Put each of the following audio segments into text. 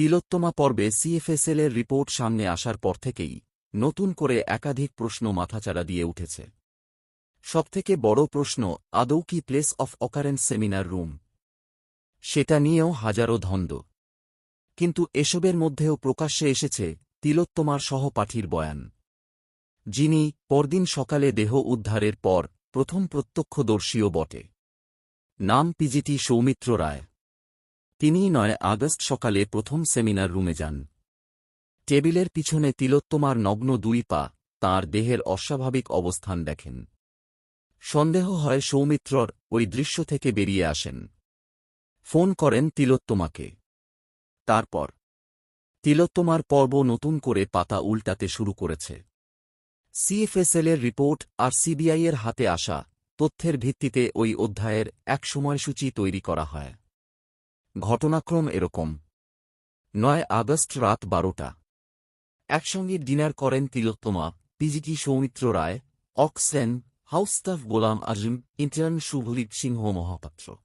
তিলোত্তমা পর্বে সিএফএসএলের রিপোর্ট সামনে আসার পর থেকেই নতুন করে একাধিক প্রশ্ন মাথাচাড়া দিয়ে উঠেছে। সবথেকে বড় প্রশ্ন, আদৌ কি place of occurrence seminar room সেটা নিয়েও হাজারো ধন্দ। কিন্তু এসবের মধ্যেও প্রকাশ্যে এসেছে তিলোত্তমার সহপাঠীর বয়ান। যিনি পরদিন সকালে দেহ উদ্ধারের পর প্রথম প্রত্যক্ষদর্শীও বটে। নাম পিজিটি সৌমিত্র রায়। তিনিই নয় আগস্ট সকালে প্রথম সেমিনার রুমে যান। টেবিলের পিছনে তিলোত্তমার নগ্ন দুই পা, তাঁর দেহের অস্বাভাবিক অবস্থান দেখেন। সন্দেহ হয় সৌমিত্রর ওই দৃশ্য থেকে বেরিয়ে আসেন। ফোন করেন তিলোত্তমাকে। তারপর তিলোত্তমার পর্ব নতুন করে পাতা উল্টাতে শুরু করেছে। সিএফএসএলের রিপোর্ট আর সিবিআইয়ের হাতে আসা তথ্যের ভিত্তিতে ওই অধ্যায়ের এক সময়সূচি তৈরি করা হয়। ঘটনাক্রম এরকম। নয় আগস্ট রাত বারোটা। একসঙ্গে ডিনার করেন Tilottama, PGT Soumitra Roy, oxen, house staff Golam Azim, intern Shubhalip Singha Mahapatra.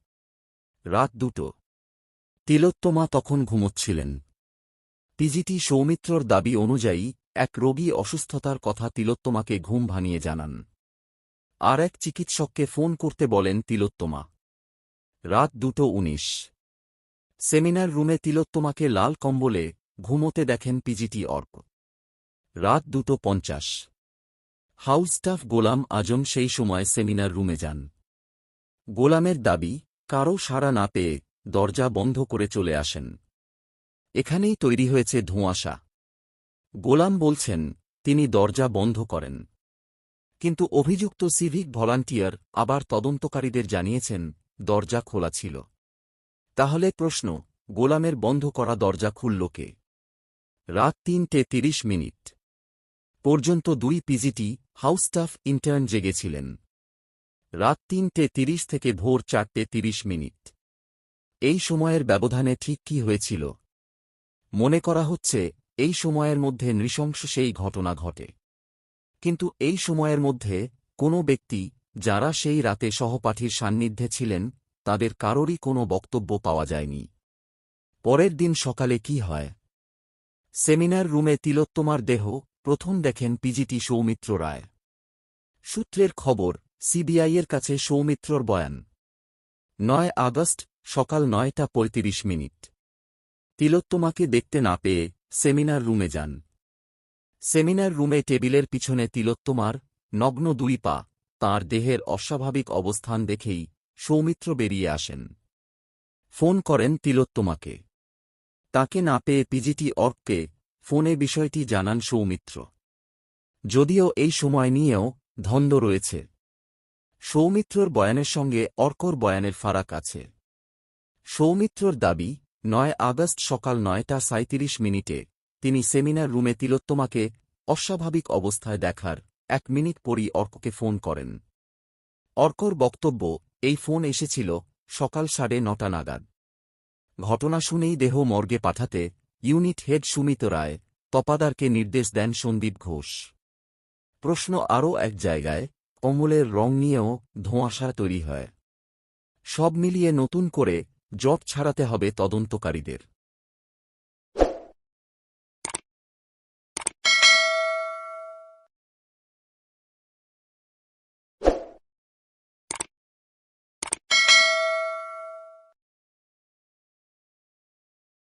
রাত দুটো। তিলোত্তমা তখন ঘুমোচ্ছিলেন। পিজিটি সৌমিত্রর দাবি অনুযায়ী এক রোগী অসুস্থতার কথা তিলোত্তমাকে ঘুম ভানিয়ে জানান। আর এক চিকিৎসককে ফোন করতে বলেন তিলোত্তমা। রাত দুটো উনিশ। সেমিনার রুমে তিলোত্তমাকে লাল কম্বলে ঘুমোতে দেখেন পিজিটি অর্ক। রাত দুটো পঞ্চাশ। হাউস স্টাফ গোলাম আজম সেই সময় সেমিনার রুমে যান। গোলামের দাবি, কারও সাড়া না পেয়ে দরজা বন্ধ করে চলে আসেন। এখানেই তৈরি হয়েছে ধোঁয়াশা। গোলাম বলছেন, তিনি দরজা বন্ধ করেন। কিন্তু অভিযুক্ত সিভিক ভলান্টিয়ার আবার তদন্তকারীদের জানিয়েছেন, দরজা খোলা ছিল। তাহলে প্রশ্ন, গোলামের বন্ধ করা দরজা খুলল কে? রাত তিনটে তিরিশ মিনিট। পর্যন্ত দুই পিজিটি, হাউস স্টাফ ইন্টার্ন জেগেছিলেন। রাত তিনটে তিরিশ থেকে ভোর চারটে তিরিশ মিনিট। এই সময়ের ব্যবধানে ঠিক কি হয়েছিল? মনে করা হচ্ছে, এই সময়ের মধ্যে নৃশংস সেই ঘটনা ঘটে। কিন্তু এই সময়ের মধ্যে, কোনো ব্যক্তি, যারা সেই রাতে সহপাঠীর সান্নিধ্যে ছিলেন তাদের কারোরই কোনো বক্তব্য পাওয়া যায়নি। পরের দিন সকালে কি হয়? সেমিনার রুমে তিলোত্তমার দেহ, প্রথম দেখেন পিজিটি সৌমিত্র রায়। সূত্রের খবর সিবিআইয়ের কাছে সৌমিত্রর বয়ান। নয় আগস্ট, সকাল নয়টা পঁয়ত্রিশ মিনিট। তিলোত্তমাকে দেখতে না পেয়ে সেমিনার রুমে যান। সেমিনার রুমে টেবিলের পিছনে তিলোত্তমার নগ্ন দুই পা, তাঁর দেহের অস্বাভাবিক অবস্থান দেখেই সৌমিত্র বেরিয়ে আসেন। ফোন করেন তিলোত্তমাকে। তাকে না পেয়ে পিজিটি অর্ককে ফোনে বিষয়টি জানান সৌমিত্র। যদিও এই সময় নিয়েও ধন্দ রয়েছে। সৌমিত্রর বয়ানের সঙ্গে অর্কর বয়ানের ফারাক আছে। সৌমিত্রর দাবি, নয় আগস্ট সকাল নয়টা সাঁত্রিশ মিনিটে তিনি সেমিনার রুমে তিলোত্তমাকে অস্বাভাবিক অবস্থায় দেখার এক মিনিট পরই অর্ককে ফোন করেন। অর্কর বক্তব্য এই ফোন এসেছিল সকাল সাড়ে নটা নাগাদ। ঘটনা শুনেই দেহ মর্গে পাঠাতে ইউনিট হেড সুমিত রায় তপাদারকে নির্দেশ দেন সন্দীপ ঘোষ। প্রশ্ন আরও এক জায়গায় কমলের রং নিয়েও ধোঁয়াশা তৈরি হয়। সব মিলিয়ে নতুন করে জট ছাড়াতে হবে তদন্তকারীদের।